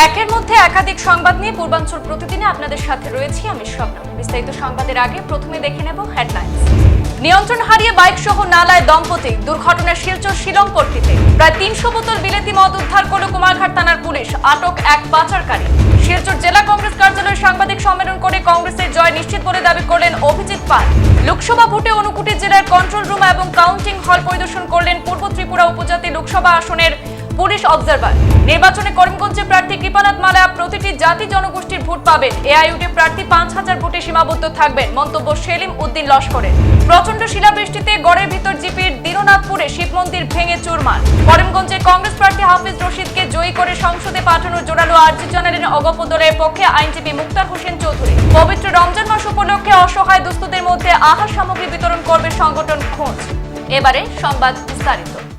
একের মধ্যে একাধিক সংবাদ নিয়ে পূর্বাঞ্চল প্রতিদিনে আপনাদের সাথে রয়েছি আমি স্বপ্ন। বিস্তারিত সংবাদের আগে প্রথমে দেখে নেব হেডলাইন নিয়ন্ত্রণ হারিয়ে বাইক সহ নালায় দম্পতি। দুর্ঘটনার শিলচর শিলংপট্টিতে। প্রায় তিনশো বোতল বিলেতি মদ উদ্ধার করল কুমারঘাট থানার পুলিশ। আটক এক পাচারকারী। শিলচর জেলা কংগ্রেস কার্যালয়ে সাংবাদিক সম্মেলন করে কংগ্রেসের জয় নিশ্চিত বলে দাবি করলেন অভিজিৎ পাল। লোকসভা ভোটে অনুকুটি জেলার কন্ট্রোল রুম এবং কাউন্টিং হল পরিদর্শন করলেন পূর্ব ত্রিপুরা উপজাতি লোকসভা আসনের পুলিশ অবজারভার। নির্বাচনে করিমগঞ্জে প্রার্থী কৃপানাথ মালা প্রতিটি জাতি জনগোষ্ঠীর ভোট পাবেন এআইইউডি প্রার্থী পাঁচ হাজার ভোটে সীমাবদ্ধ থাকবেন মন্তব্য সেলিম উদ্দিন লস্করের। প্রচণ্ড শিলাবৃষ্টিতে গড়ের ভিতর জিপির দীননাথপুরে শিব মন্দির ভেঙে চুরমার। করিমগঞ্জে কংগ্রেস প্রার্থী হাফিজ রশিদকে জয়ী করে সংসদে পাঠানোর জোরালো আর্জি জানালেন অগপ দলের পক্ষে আইনজীবী মুক্তার হোসেন চৌধুরী। পবিত্র রমজান মাস উপলক্ষে অসহায় দুস্থদের মধ্যে আহার সামগ্রী বিতরণ করবে সংগঠন খোঁজ। এবারে সংবাদ বিস্তারিত।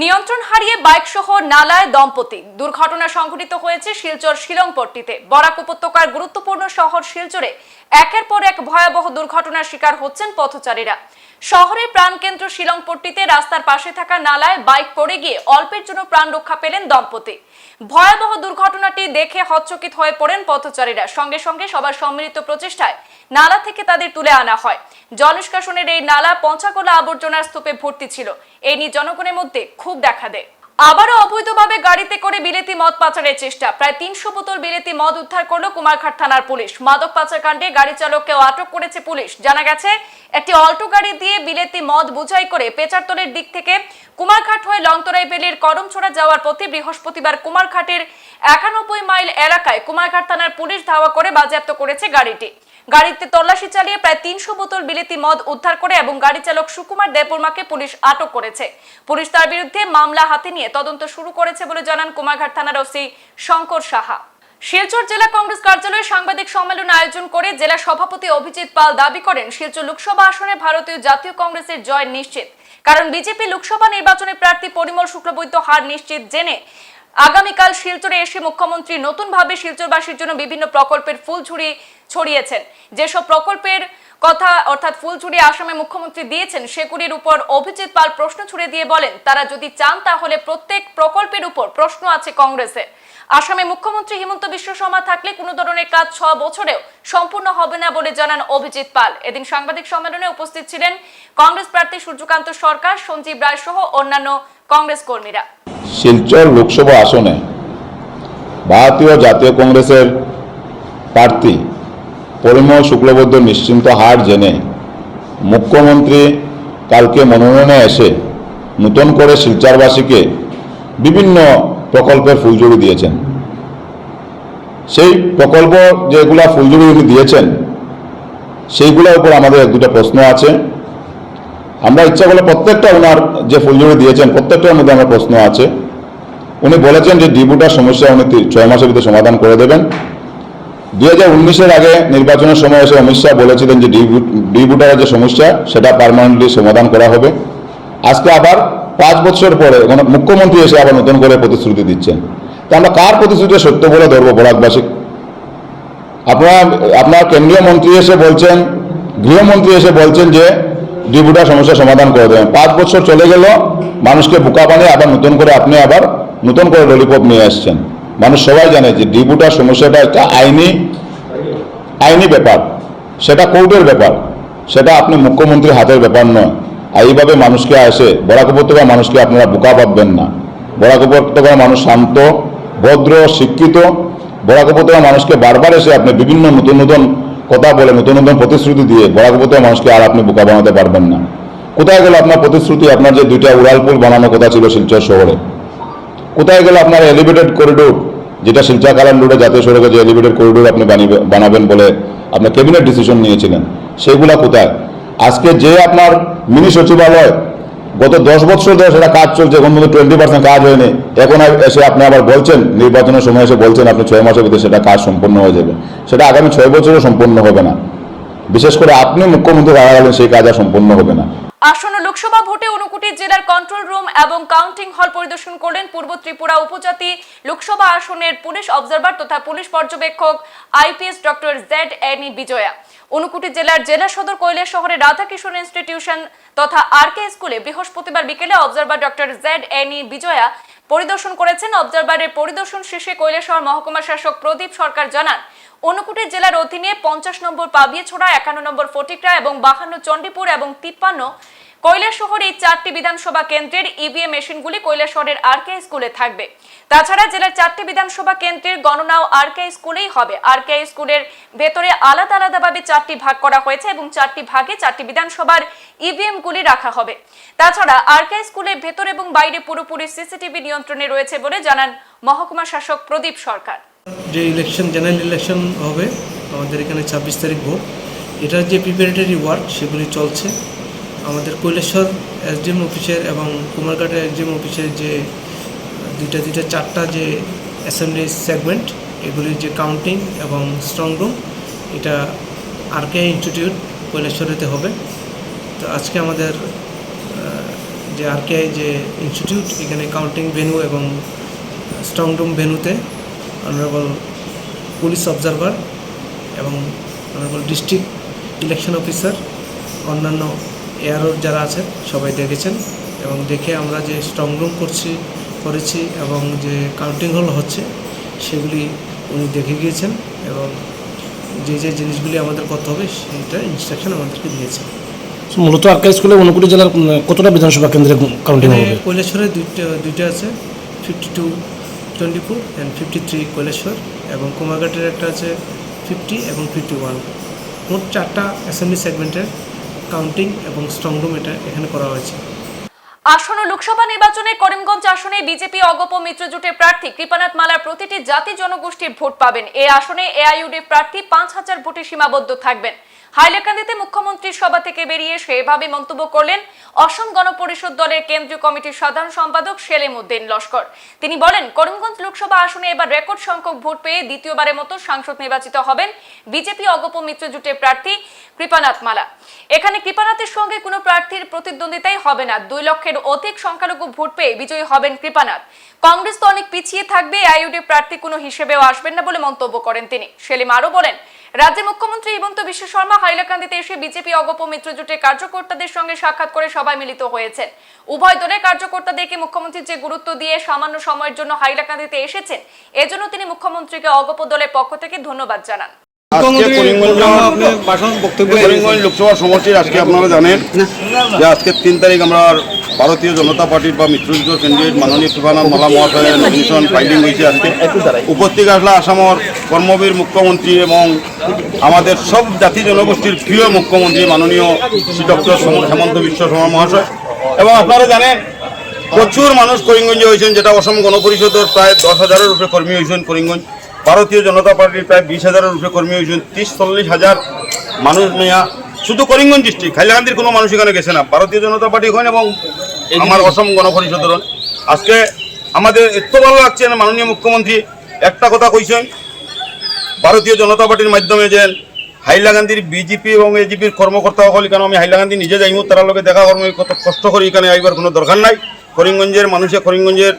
নিয়ন্ত্রণ হারিয়ে বাইক সহ নালায় দম্পতি। দুর্ঘটনা সংঘটিত হয়েছে শিলচর শিলংপট্টিতে। বরাক উপত্যকার গুরুত্বপূর্ণ শহর শিলচরে একের পর এক ভয়াবহ দুর্ঘটনার শিকার হচ্ছেন পথচারীরা। শহরের প্রাণকেন্দ্র শিলংপট্টিতে রাস্তার পাশে থাকা নালায় বাইক পড়ে গিয়ে অল্পের জন্য প্রাণ রক্ষা পেলেন দম্পতি। ভয়াবহ দুর্ঘটনাটি দেখে হচ্চকিত হয়ে পড়েন পথচারীরা। সঙ্গে সঙ্গে সবার সম্মিলিত প্রচেষ্টায় নালা থেকে তাদের তুলে আনা হয়। জলনিষ্কাশনের এই নালা পঞ্চাকোলা আবর্জনার স্তূপে ভর্তি ছিল। এই নিয়ে জনগণের মধ্যে খুব দেখা দেয়। আবারও অবৈধভাবে গাড়িতে করে বিলেতি মদ পাচারের চেষ্টা। প্রায় তিনশো বোতল বিলেতি মদ উদ্ধার করল কুমারঘাট থানার পুলিশ। মাদক পাচার কাণ্ডে গাড়ি চালককেও আটক করেছে পুলিশ। জানা গেছে, একটি অল্টো গাড়ি দিয়ে বিলেতি মদ বোঝাই করে পেচারতলের দিক থেকে কুমারঘাট হয়ে লংতরাই বেলির করমছড়া যাওয়ার পথে বৃহস্পতিবার কুমারঘাটের একানব্বই মাইল এলাকায় কুমারঘাট থানার পুলিশ ধাওয়া করে বাজেয়াপ্ত করেছে গাড়িটি। গাড়িতে তল্লাশি চালিয়ে প্রায় তিনশো বোতল বিলেতি মদ উদ্ধার করে এবং গাড়ি চালক সুকুমার দেববর্মাকে পুলিশ আটক করেছে। পুলিশ তার বিরুদ্ধে মামলা হাতে নিয়ে তদন্ত শুরু করেছে বলে জানান কুমারঘাট থানার ওসি শঙ্কর সাহা। শিলচর জেলা কংগ্রেস কার্যালয়ে সাংবাদিক সম্মেলন আয়োজন করে জেলা সভাপতি অভিজিৎ পাল দাবি করেন, শিলচর লোকসভা আসনে ভারতীয় জাতীয় কংগ্রেসের জয় নিশ্চিত। কারণ বিজেপি লোকসভা নির্বাচনে প্রার্থী পরিমল শুক্লবৈদ্য হার নিশ্চিত জেনে আগামীকাল শিলচরে এসে মুখ্যমন্ত্রী নতুনভাবে শিলচরবাসীর জন্য বিভিন্ন প্রকল্পের ফুল ফুলঝুরি ছড়িয়েছেন। যেসব প্রকল্পের কথা অর্থাৎ ফুলঝুরি আসামে মুখ্যমন্ত্রী দিয়েছেন, সেগুলির উপর অভিজিৎ পাল প্রশ্ন ছুড়ে দিয়ে বলেন, তারা যদি চান তাহলে প্রত্যেক প্রকল্পের উপর প্রশ্ন আছে কংগ্রেসের। আসামে মুখ্যমন্ত্রী হিমন্ত বিশ্ব শর্মা থাকলে কোনো ধরনের কাজ ছ বছরেও সম্পূর্ণ হবে না বলে জানান অভিজিৎ পাল। এদিন সাংবাদিক সম্মেলনে উপস্থিত ছিলেন কংগ্রেস প্রার্থী সূর্যকান্ত সরকার, সঞ্জীব রায় সহ অন্যান্য কংগ্রেস কর্মীরা। শিলচর লোকসভা আসনে ভারতীয় জাতীয় কংগ্রেসের প্রার্থী পরিমল শুক্লবৈদ্য নিশ্চিন্ত হার জেনে মুখ্যমন্ত্রী কালকে মনোনয়নে এসে নতুন করে শিলচরবাসীকে বিভিন্ন প্রকল্পের ফুলঝুরি দিয়েছেন। সেই প্রকল্প যেগুলা ফুলঝুরি উনি দিয়েছেন, সেইগুলোর উপর আমাদের দুটো প্রশ্ন আছে। আমরা ইচ্ছা করলে প্রত্যেকটা ওনার যে ফুলঝুরি দিয়েছেন প্রত্যেকটার মধ্যে আমার প্রশ্ন আছে। উনি বলেছেন যে ডিবুটার সমস্যা উনি ছয় মাসের ভিতরে সমাধান করে দেবেন। দুই হাজার উনিশের আগে নির্বাচনের সময় এসে অমিত শাহ বলেছিলেন যে ডিবুটার যে সমস্যা, সেটা পারমানেন্টলি সমাধান করা হবে। আজকে আবার পাঁচ বছর পরে মানে মুখ্যমন্ত্রী এসে আবার নতুন করে প্রতিশ্রুতি দিচ্ছেন। তা আমরা কার প্রতিশ্রুতি সত্য বলে ধরবো বরাকবাসী? আপনার আপনার কেন্দ্রীয় মন্ত্রী এসে বলছেন, গৃহমন্ত্রী এসে বলছেন যে ডিবুটার সমস্যা সমাধান করে দেবেন। পাঁচ বছর চলে গেল, মানুষকে বোকা বানিয়ে আবার নতুন করে আপনি আবার নতুন করে ললিপপ নিয়ে আসছেন। মানুষ সবাই জানে যে ডিবুটার সমস্যাটা একটা আইনি আইনি ব্যাপার। সেটা কোর্টের ব্যাপার। সেটা আপনি মুখ্যমন্ত্রীর হাতের ব্যাপার নয়। আর এইভাবে মানুষকে আসে বরাক উপত্যকার মানুষকে আপনারা বোকা ভাববেন না। বরাক উপত্যকার মানুষ শান্ত, ভদ্র, শিক্ষিত। বরাক উপত্যকার মানুষকে বারবার এসে আপনি বিভিন্ন নতুন নতুন কথা বলে, নতুন নতুন প্রতিশ্রুতি দিয়ে বরাক উপত্যকার মানুষকে আর আপনি বোকা বানাতে পারবেন না। কোথায় গেল আপনার প্রতিশ্রুতি? আপনার যে দুইটা উড়ালপুল বানানোর কথা ছিল শিলচর শহরে। কোথায় গেলে আপনার এলিভেটেড করিডোর যেটা শিলচা কালার রোডে জাতীয় সড়কে যে এলিভেটেড করিডোর আপনি বানাবেন বলে আপনার ক্যাবিনেট ডিসিশন নিয়েছিলেন, সেগুলা কোথায়? আজকে যে আপনার মিনি সচিবালয়, গত দশ বছর ধরে সেটা কাজ চলছে, এখন মধ্যে টোয়েন্টি পার্সেন্ট কাজ হয়নি। এখন এসে আপনি আবার বলছেন, নির্বাচনের সময় এসে বলছেন আপনি ছয় মাসের ভিতরে সেটা কাজ সম্পন্ন হয়ে যাবে। সেটা আগামী ছয় বছরও সম্পন্ন হবে না। বিশেষ করে আপনি মুখ্যমন্ত্রী থাকাকালীন সেই কাজ আর সম্পন্ন হবে না। আসন্ন লোকসভা ভোটে ঊনকোটি জেলার কন্ট্রোল রুম এবং কাউন্টিং হল পরিদর্শন করলেন পূর্ব ত্রিপুরা উপজাতি লোকসভা আসনের পুলিশ অবজারভার তথা পুলিশ পর্যবেক্ষক IPS doctor Z N Vijaya. Unakoti জেলার জেলা সদর কৈলাস শহরে রাধাকিশোর ইনস্টিটিউশন তথা আর কে স্কুলে বৃহস্পতিবার বিকেলে observer doctor Z N Vijaya পরিদর্শন করেছেন অবজারভারের পরিদর্শন শেষে কৈলাসহর মহকুমা শাসক প্রদীপ সরকার জানান ঊনকোটি জেলার অধীনে পঞ্চাশ নম্বর পাবিয়েছড়া একান্ন নম্বর ফটিকরা এবং বাহান্ন চণ্ডীপুর এবং তিপ্পান্ন কৈলাসহর এই চারটি বিধানসভা কেন্দ্রের ইভিএম মেশিনগুলি কৈলাসহরের আর কে স্কুলে থাকবে। তাছাড়া জেলার চারটি বিধানসভা কেন্দ্রের গণনাও আর কে স্কুলেই হবে। আর কে স্কুলের ভেতরে আলাদা আলাদাভাবে চারটি ভাগ করা হয়েছে এবং চারটি ভাগে চারটি বিধানসভার ইভিএম গুলি রাখা হবে। তাছাড়া আর কে স্কুলের ভেতর এবং বাইরে পুরোপুরি সিসিটিভি নিয়ন্ত্রণে রয়েছে বলে জানান মহকুমা শাসক প্রদীপ সরকার। যে ইলেকশন জেনারেল ইলেকশন হবে, আমাদের এখানে ছাব্বিশ তারিখ ভোট। এটার যে প্রিপারেটরি ওয়ার্ক সেগুলি চলছে। আমাদের কৈলেশ্বর এসডিএম অফিসের এবং কুমারঘাটের এসডিএম অফিসের যে, দুইটা দুইটা, চারটা যে অ্যাসেম্বলি সেগমেন্ট এগুলির যে কাউন্টিং এবং স্ট্রং রুম এটা আরকে ইনস্টিটিউট কৈলেশ্বরেতে হবে। তো আজকে আমাদের যে আরকে যে ইনস্টিটিউট এখানে কাউন্টিং ভেনু এবং স্ট্রং রুম ভেনুতে অনারেবল পুলিশ অবজারভার এবং অনারেবল ডিস্ট্রিক্ট ইলেকশন অফিসার অন্যান্য এয়ারও যারা আছেন সবাই দেখেছেন এবং দেখে আমরা যে স্ট্রং রুম করছি, করেছি এবং যে কাউন্টিং হল হচ্ছে, সেগুলি উনি দেখে গিয়েছেন এবং যে যে জিনিসগুলি আমাদের করতে হবে সেটা ইনস্ট্রাকশন আমাদেরকে দিয়েছেন। মূলত আরকা স্কুলে ঊনকোটি জেলার কতটা বিধানসভা কেন্দ্রে কাউন্টিং হবে? কৈলেশ্বরে দুইটা দুইটা আছে fifty two twenty four and fifty three Kailashahar এবং কুমারঘাটের একটা আছে ফিফটি এবং ফিফটি ওয়ান মোট চারটা অ্যাসেম্বলি সেগমেন্টের কাউন্টিং এবং স্ট্রং রুম এটা এখানে করা হয়েছে। আসন্ন লোকসভা নির্বাচনে করিমগঞ্জ আসনে বিজেপি অগপ মিত্রজোটের প্রার্থী কৃপানাথ মালার প্রতিটি জাতি জনগোষ্ঠীর ভোট পাবেন। এই আসনে এআইইউডি প্রার্থী পাঁচ হাজার ভোটে সীমাবদ্ধ থাকবেন। হাইলাকান্দিতে মুখ্যমন্ত্রীর সভা থেকে বেরিয়ে সেভাবে মন্তব্য করলেন অসম গণপরিষদ দলের কেন্দ্রীয় কমিটির সাধারণ সম্পাদক সেলিম উদ্দিন লস্কর। তিনি বলেন, করিমগঞ্জ লোকসভা আসনে এবার রেকর্ড সংখ্যক ভোট পেয়ে দ্বিতীয়বারের মতো সাংসদ নির্বাচিত হবেন বিজেপি অগপ মিত্রজোটের প্রার্থী কৃপানাথ মালা। এখানে কৃপানাথের সঙ্গে কোনো প্রার্থীর প্রতিদ্বন্দ্বিতাই হবে না। দুই লক্ষের অধিক সংখ্যালঘু ভোট পেয়ে বিজয়ী হবেন কৃপানাথ। কংগ্রেস তো অনেক পিছিয়ে থাকবে আইইউডি প্রার্থী কোনো হিসেবেও আসবেন না বলে মন্তব্য করেন তিনি। সেলিম আরও বলেন রাজ্যের মুখ্যমন্ত্রী হিমন্ত বিশ্ব শর্মা হাইলাকান্দিতে এসে বিজেপি অগপ মিত্রজোটের কার্যকর্তাদের সঙ্গে সাক্ষাৎ করে সবাই মিলিত হয়েছেন। উভয় দলের কার্যকর্তাদেরকে মুখ্যমন্ত্রী যে গুরুত্ব দিয়ে সামান্য সময়ের জন্য হাইলাকান্দিতে এসেছেন এজন্য তিনি মুখ্যমন্ত্রীকে অগপ দলের পক্ষ থেকে ধন্যবাদ জানান। করিমগঞ্জ লোকসভা সমষ্টির আজকে আপনারা জানেন যে আজকে তিন তারিখ আমরা ভারতীয় জনতা পার্টির বা মিত্রজোঁটৰ ক্যান্ডিডেট মাননীয় কৃপানাথ মালা মহাশয়ের নমিনেশন ফাইলিং হয়েছে আজকে। উপস্থিত আসলে আসামর কর্মবীর মুখ্যমন্ত্রী এবং আমাদের সব জাতি জনগোষ্ঠীর প্রিয় মুখ্যমন্ত্রী মাননীয় শ্রী ডক্টর হেমন্ত বিশ্ব শর্মা মহাশয়। এবং আপনারা জানেন, প্রচুর মানুষ করিমগঞ্জে হয়েছেন, যেটা অসম গণপরিষদের প্রায় দশ হাজারের উপরে কর্মী হয়েছেন করিমগঞ্জ। ভারতীয় জনতা পার্টির প্রায় বিশ হাজারের উপরে কর্মী হয়েছেন। ত্রিশ, চল্লিশ হাজার মানুষ নিয়ে শুধু করিমগঞ্জ ডিস্ট্রিক্ট হাইলাকান্দির কোনো মানুষ এখানে গেছে না। ভারতীয় জনতা পার্টি হন এবং আমার অসম গণপরিষদের। হন। আজকে আমাদের এত ভালো লাগছে না মাননীয় মুখ্যমন্ত্রী একটা কথা কইছেন ভারতীয় জনতা পার্টির মাধ্যমে যে হাইলাকান্দির বিজেপি এবং এজিপির কর্মকর্তা সকল কেন আমি হাইলাকান্দি নিজে যাইমু তার লগে দেখা কর্ম কত কষ্ট করে এখানে আইবার কোনো দরকার নাই। করিমগঞ্জের মানুষে করিমগঞ্জের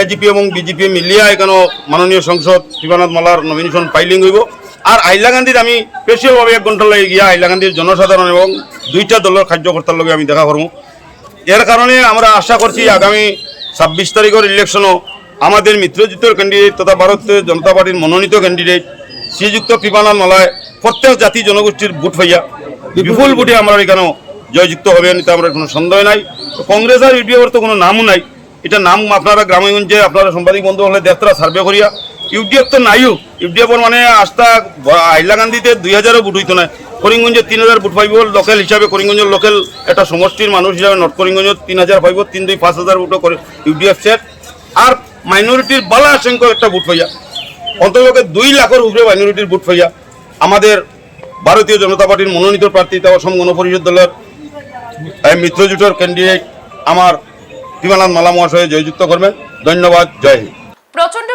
এজিপি এবং বিজেপি মিলিয়া এখানে মাননীয় সংসদ শিবানাথ মালার নমিনেশন ফাইলিং হইব। আর হাইলাকান্দির আমি স্পেশালভাবে এক ঘণ্টা লাগে গিয়া হাইলাকান্দির জনসাধারণ এবং দুইটা দলের কার্যকর্তার লগে আমি দেখা করব এর কারণে আমরা আশা করছি আগামী ছাব্বিশ তারিখের ইলেকশনও আমাদের মিত্রজিতের ক্যান্ডিডেট তথা ভারতীয় জনতা পার্টির মনোনীত ক্যান্ডিডেট শ্রীযুক্ত কৃপানাথ মালায় প্রত্যেক জাতি জনগোষ্ঠীর ভোট হইয়া বিপুল ভোটে আমরা এখানেও জয়যুক্ত হবেন এতে আমরা কোনো সন্দেহ নাই। কংগ্রেস আর ইউডিএফের তো কোনো নামও নাই। এটা নাম আপনারা গ্রামেগঞ্জে আপনারা সাংবাদিক বন্ধু হলে দেখতরা সার্ভে করিয়া ইউডিএফ তো নাইও। ইউডিএফের মানে আস্থা হাইলাকান্দিতে দুই হাজারও ভোট হইতো না। করিমগঞ্জে তিন হাজার ভোট পাইব লোকেল হিসাবে করিমগঞ্জের লোকেল একটা সমষ্টির মানুষ হিসাবে নর্থ করিমগঞ্জত তিন হাজার পাইব, তিন দুই পাঁচ হাজার ভোটও করে ইউডিএফ সেট আর মাইনরিটির বালা সংখ্যক একটা ভোট পাইয়া অন্তর্পক্ষে দুই লাখের উপরে মাইনরিটির ভোট পাইয়া আমাদের ভারতীয় জনতা পার্টির মনোনীত প্রার্থী তা অসম গণপরিষদ দলের মিত্রজোটের ক্যান্ডিডেট আমার কৃপানাথ মালা মহাশয় জয়যুক্ত করবেন। ধন্যবাদ, জয় হিন্দ।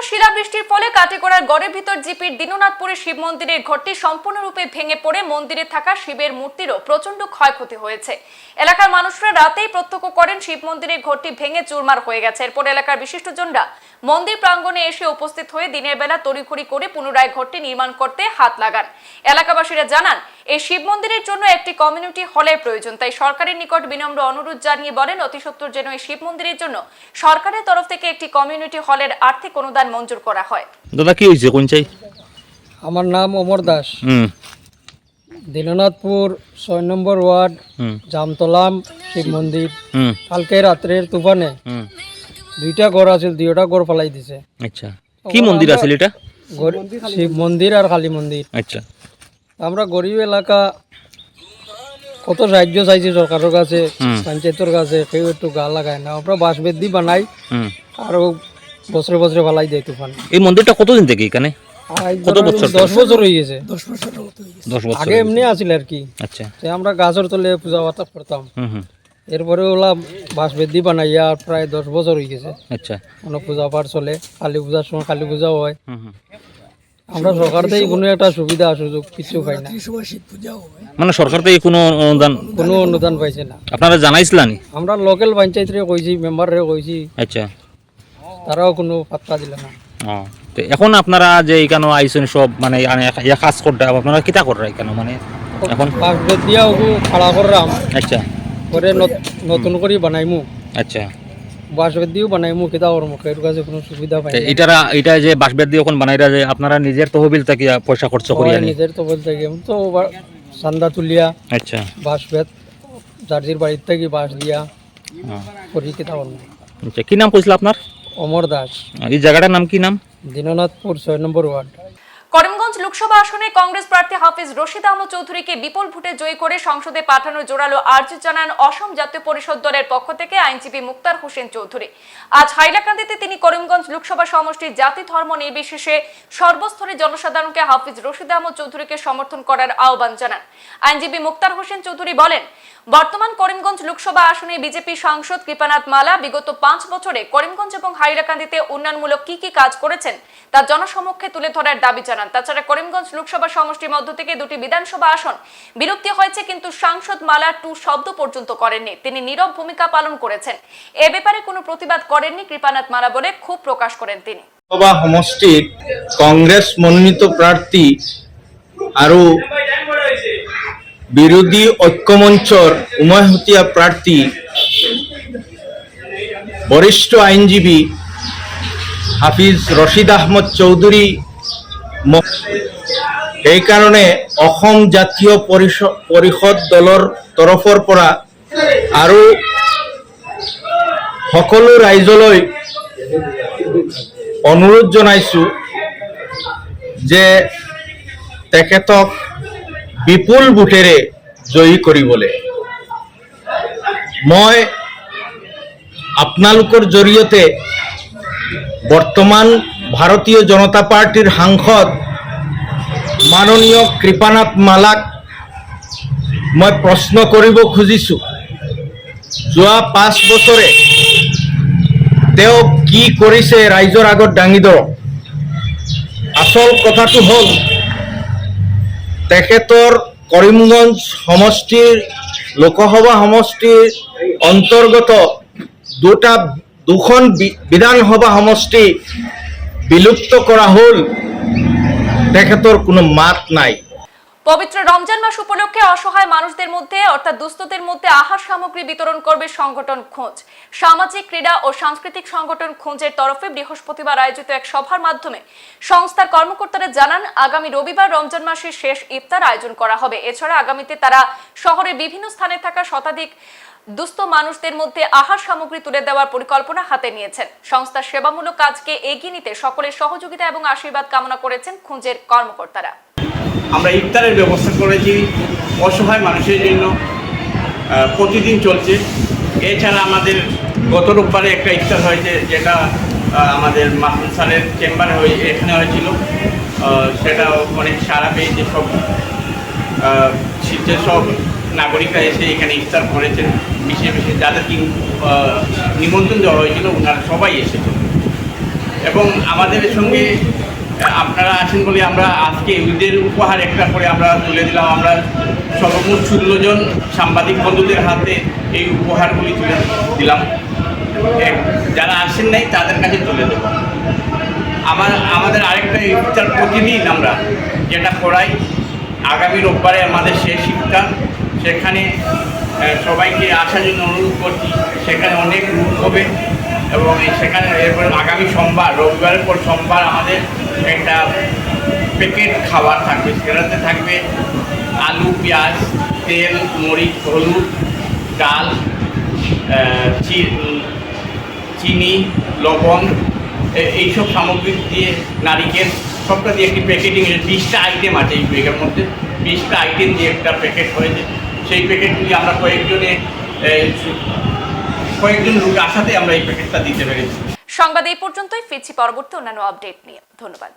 শিলাবৃষ্টির ফলে কাটিগড়ার গড়ের ভিতর জিপির দীননাথপুরের শিব মন্দিরের ঘরটি সম্পূর্ণরূপে ভেঙে পড়ে। মন্দিরে থাকা শিবের মূর্তিরও প্রচণ্ড ক্ষয়ক্ষতি হয়েছে। এলাকার মানুষরা রাতেই প্রত্যক্ষ করেন শিব মন্দিরের ঘরটি ভেঙে চুরমার হয়ে গেছে। এরপর এলাকার বিশিষ্টজনরা মন্দির প্রাঙ্গণে এসে উপস্থিত হয়ে দিনের বেলা তড়িঘড়ি করে পুনরায় ঘরটি নির্মাণ করতে হাত লাগান। এলাকাবাসীরা জানান এই শিব মন্দিরের জন্য একটি কমিউনিটি হলের প্রয়োজন। তাই সরকারের নিকট বিনম্র অনুরোধ জানিয়ে বলেন অতি সত্বর যেন এই শিব মন্দিরের জন্য সরকারের তরফ থেকে একটি কমিউনিটি হলের আর্থিক অনুদান মঞ্জুর করা হয়। দাদা কি হয়েছে? কোন চাই? আমার নাম অমর দাস। হুম। দীননাথপুর ছয় নম্বর ওয়ার্ড হুম। জামতলাম শিব মন্দির। কালকে রাত্রের তুফানে হুম। দুইটা ঘর আছিল দুইটা ঘর ফেলাই দিছে। আচ্ছা। কি মন্দির আছে এটা? শিব মন্দির আর কালী মন্দির। আচ্ছা। আমরা গরিব এলাকা কত সাহায্য চাইছি সরকারের কাছে। পঞ্চায়েতের কাছে কেউ একটু গা লাগায় না। আমরা বাঁশ বেদি বানাই আরও বছরে বছরে ফেলাই দেয় তুফান। এই মন্দিরটা কতদিন থেকে এখানে? আজ কত বছর দশ বছর হয়ে গেছে। দশ বছর আগে এমনি আছিল আর কি। আচ্ছা। আমরা গাছের তলে পূজা পাতা করতাম। এরপরে ওলা বাঁশ বেদি বানাইয়া আর প্রায় দশ বছর হয়ে গেছে। আচ্ছা। কোনো পূজা পাঠ চলে কালী পূজার সময় কালী পূজাও হয়। আমরা সরকার থেকে কোনো একটা সুবিধা সুযোগ কিছু পাই না। মানে সরকার থেকে কোনো অনুদান কোনো অনুদান পাইছে না। আপনারা জানাইছিলানি? আমরা লোকাল পঞ্চায়েতরে কইছি মেম্বারে কইছি। আচ্ছা। তারাও কোনো পাত্তা দিলে না। তো এখন আপনারা যে এখানে আইসেন সব মানে ইয়া কাজ করতে আপনারা কিতা কররা এখানে মানে এখন বাঁশ বেদ দিয়া ওগু খাড়া করলাম আচ্ছা। করে নত- নতুন করে বানাইমু। আচ্ছা। বাঁশ বেদ দিয়েও বানাইমু কিতা করব এর কাছে কোনো সুবিধা পাই না এটা যে বাঁশবেত দিয়ে এখন বানাইরা যে আপনারা নিজের তহবিল থেকে পয়সা খরচ করি নিজের তো বলতে গেম তো চান্দা তুলিয়া আচ্ছা। বাঁশ বেদ জার্জির বাড়ির থেকে বাঁশ দিয়া করি কিতা করব আচ্ছা কি নাম কইছিল আপনার? অমর দাস। এই জায়গাটার নাম কি নাম? দীননাথপুর ছয় নম্বর ওয়ার্ড। লোকসভা আসনে কংগ্রেস প্রার্থী হাফিজ রশিদ আহমদ চৌধুরীকে বিপুল ভোটে জয়ী করে সংসদে পাঠানোর জোরালো আর্জি জানান অসম জাতীয় পরিষদ দলের পক্ষ থেকে আইনজীবী মুক্তার হোসেন চৌধুরী। আজ হাইলাকান্দিতে তিনি করিমগঞ্জ লোকসভা সমষ্টির জাতি ধর্ম নির্বিশেষে সর্বস্তরের জনসাধারণকে হাফিজ রশিদ আহমদ চৌধুরীকে সমর্থন করার আহ্বান জানান। আইনজীবী মুক্তার হোসেন চৌধুরী বলেন, বর্তমান করিমগঞ্জ লোকসভা আসনে বিজেপি সাংসদ কৃপানাথ মালা বিগত পাঁচ বছরে করিমগঞ্জ এবং হাইলাকান্দিতে উন্নয়নমূলক কি কি কাজ করেছেন তা জনসমক্ষে তুলে ধরার দাবি জানান। তাছাড়া করিমগঞ্জ লোকসভা সমষ্টির মধ্য থেকে দুটি বিধানসভা আসন বিলুপ্তি হয়েছে, কিন্তু সাংসদ মালা টু শব্দ পর্যন্ত করেননি। তিনি নীরব ভূমিকা পালন করেছেন। এ ব্যাপারে কোনো প্রতিবাদ করেননি কৃপানাথ মালা বলে ক্ষোভ প্রকাশ করেন তিনি। লোকসভা সমষ্টিত কংগ্ৰেছ মনোনীত প্রার্থী আৰু বিৰোধী ঐক্যমঞ্চৰ উমৈহতীয়া প্রার্থী বরিষ্ঠ আইনজীবী হাফিজ রশিদ আহমদ চৌধুৰী ম- সেইকাৰণে অসম জাতীয় পৰিষ- পৰিষদ দলৰ তৰফৰ পৰা আৰু সকলো ৰাইজলৈ অনুৰোধ জনাইছোঁ যে তেখেতক বিপুল ভোটেৰে জয়ী কৰিবলৈ। মই আপোনালোকৰ জৰিয়তে বৰ্তমান ভাৰতীয় জনতা পাৰ্টীৰ সাংসদ মাননীয় কৃপানাথ মালাক, মই প্ৰশ্ন কৰিব খুজিছোঁ। যোৱা পাঁচ বছৰে তেওঁ কি কৰিছে ৰাইজৰ আগত দাঙি ধৰক। আচল কথাটো হ'ল, তেখেতৰ কৰিমগঞ্জ সমষ্টিৰ, লোকসভা সমষ্টিৰ অন্তৰ্গত দুটা, দুখন বিধানসভা সমষ্টি বিলুপ্ত কৰা হ'ল। তেখেতৰ কোনো মাত নাই। পবিত্র রমজান মাস উপলক্ষে অসহায় মানুষদের মধ্যে, অর্থাৎ দুস্থদের মধ্যে আহার সামগ্রী বিতরণ করবে সংগঠন খোঁজ। সামাজিক ক্রীড়া ও সাংস্কৃতিক সংগঠন খোঁজের তরফে বৃহস্পতিবার আয়োজিত এক সভার মাধ্যমে সংস্থার কর্মকর্তারা জানান, আগামী রবিবার রমজান মাসের শেষ ইফতার আয়োজন করা হবে। এছাড়া আগামীতে তারা শহরের বিভিন্ন স্থানে থাকা শতাধিক দুস্থ মানুষদের মধ্যে আহার সামগ্রী তুলে দেওয়ার পরিকল্পনা হাতে নিয়েছেন। সংস্থার সেবামূলক কাজকে এগিয়ে নিতে সকলের সহযোগিতা এবং আশীর্বাদ কামনা করেছেন খুঁজের কর্মকর্তারা। আমরা ইফতারের ব্যবস্থা করেছি অসহায় মানুষের জন্য প্রতিদিন চলছে। এছাড়া আমাদের গত রোববারে একটা ইফতার হয়েছে যেটা আমাদের মাহমুদ সালের চেম্বারে হয়ে এখানে হয়েছিল। সেটা অনেক সারা পেয়েছে সব শীতের সব নাগরিকরা এসে এখানে ইফতার করেছেন। বিশেষ বিশেষ যাদেরকে নিমন্ত্রণ দেওয়া হয়েছিল, ওনারা সবাই এসেছেন। এবং আমাদের সঙ্গে আপনারা আছেন বলে আমরা আজকে ঈদের উপহার একটা করে আমরা তুলে দিলাম। আমরা সর্বমোট ষোলো জন সাংবাদিক বন্ধুদের হাতে এই উপহারগুলি তুলে দিলাম। যারা আসেন নাই, তাদের কাছে তুলে দেবো। আমার, আমাদের আরেকটা ইফতার প্রতিদিন আমরা, যেটা করাই। আগামী রোববারে আমাদের শেষ ইফতার। সেখানে সবাইকে আসার জন্য অনুরোধ করছি। সেখানে অনেক লোক হবে এবং সেখানে এরপর আগামী সোমবার, রবিবারের পর সোমবার আমাদের একটা প্যাকেট খাবার থাকবে। সেটাতে থাকবে আলু, পেঁয়াজ, তেল, মরিচ, হলুদ, ডাল চিনি, লবণ এইসব সামগ্রী দিয়ে নারিকেল, সবটা দিয়ে একটি প্যাকেটিং বিশটা আইটেম আছে এই ব্যাগের মধ্যে। বিশটা আইটেম দিয়ে একটা প্যাকেট হয়েছে। সেই প্যাকেটগুলি আমরা কয়েকজনে কয়েকজন লোক আসাতে আমরা এই প্যাকেটটা দিতে পেরেছি। সংবাদ এই পর্যন্তই, ফিরছি পরবর্তী অন্যান্য আপডেট নিয়ে। ধন্যবাদ।